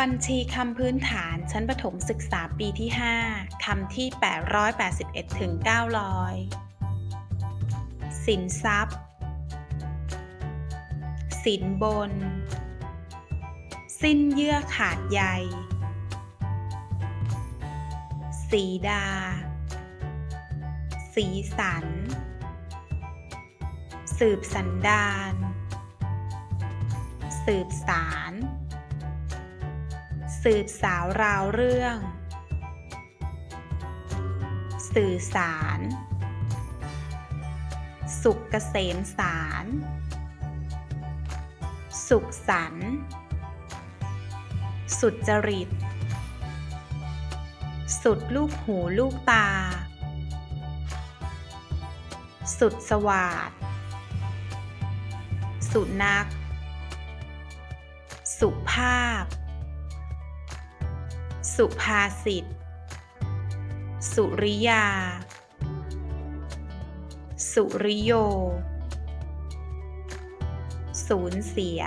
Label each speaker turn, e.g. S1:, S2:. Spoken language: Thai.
S1: บัญชีคำพื้นฐานชั้นประถมศึกษาปีที่ 5 คำที่ 881ถึง900 สินทรัพย์ สินบน สิ้นเยื่อขาดใย สีดา สีสัน สืบสันดาน สืบสาร สืบสาวราวเรื่อง สื่อสาร สุขเกษมสาร สุขสันสุดจริต สุดลูกหูลูกตา สุดสวาดสุนัก สุภาพ สุภาษิต สุริยา สุริโย สูญเสีย